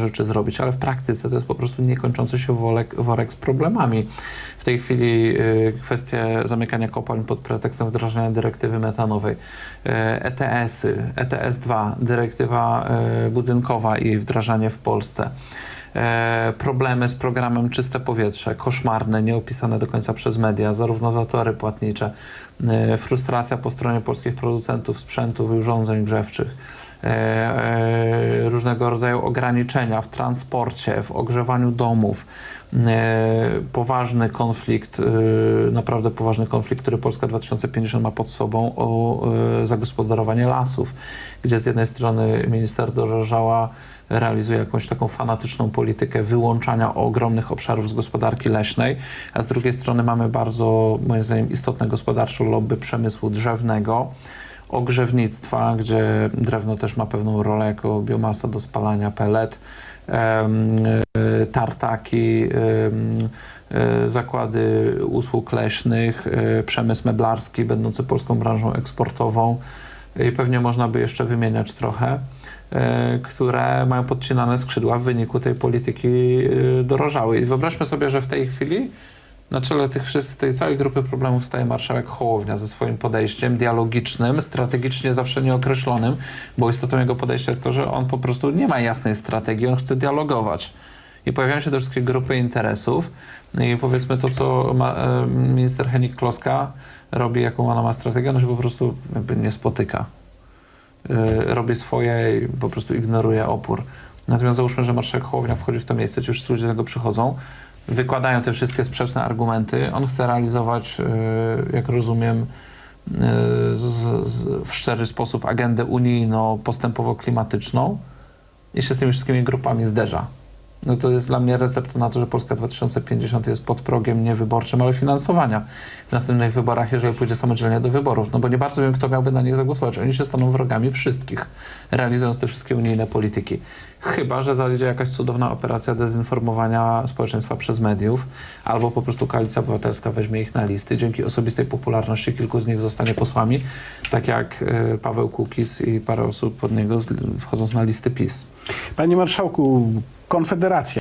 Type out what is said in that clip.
rzeczy zrobić, ale w praktyce to jest po prostu niekończący się worek, worek z problemami. W tej chwili y, kwestie zamykania kopalń pod pretekstem wdrażania dyrektywy metanowej, y, ETS-y, ETS-2, dyrektywa y, budynkowa i wdrażanie w Polsce. E, problemy z programem Czyste Powietrze, koszmarne, nieopisane do końca przez media, zarówno zatory płatnicze, e, frustracja po stronie polskich producentów sprzętów i urządzeń grzewczych, e, różnego rodzaju ograniczenia w transporcie, w ogrzewaniu domów, e, poważny konflikt, e, naprawdę poważny konflikt, który Polska 2050 ma pod sobą o e, zagospodarowanie lasów, gdzie z jednej strony minister Dorożała realizuje jakąś taką fanatyczną politykę wyłączania ogromnych obszarów z gospodarki leśnej, a z drugiej strony mamy bardzo, moim zdaniem, istotne gospodarczo lobby przemysłu drzewnego, ogrzewnictwa, gdzie drewno też ma pewną rolę jako biomasa do spalania pelet, e, tartaki, e, zakłady usług leśnych, e, przemysł meblarski będący polską branżą eksportową i pewnie można by jeszcze wymieniać trochę które mają podcinane skrzydła w wyniku tej polityki dorożałej. I wyobraźmy sobie, że w tej chwili na czele tych wszystkich, tej całej grupy problemów staje marszałek Hołownia ze swoim podejściem dialogicznym, strategicznie zawsze nieokreślonym, bo istotą jego podejścia jest to, że on po prostu nie ma jasnej strategii, on chce dialogować. I pojawiają się te wszystkie grupy interesów i powiedzmy to, co ma, e, minister Henik Kloska robi, jaką ona ma strategię, ona się po prostu nie spotyka y, robi swoje i po prostu ignoruje opór. Natomiast załóżmy, że marszałek Hołownia wchodzi w to miejsce, ci już ludzie do tego przychodzą, wykładają te wszystkie sprzeczne argumenty. On chce realizować, y, jak rozumiem, y, w szczery sposób agendę unijno-postępowo-klimatyczną i się z tymi wszystkimi grupami zderza. No to jest dla mnie recepta na to, że Polska 2050 jest pod progiem nie wyborczym, ale finansowania w następnych wyborach, jeżeli pójdzie samodzielnie do wyborów. No bo nie bardzo wiem, kto miałby na nich zagłosować. Oni się staną wrogami wszystkich, realizując te wszystkie unijne polityki. Chyba, że zajdzie jakaś cudowna operacja dezinformowania społeczeństwa przez mediów, albo po prostu Koalicja Obywatelska weźmie ich na listy. Dzięki osobistej popularności kilku z nich zostanie posłami, tak jak y, Paweł Kukiz i parę osób pod niego wchodząc na listy PiS. Panie marszałku, Konfederacja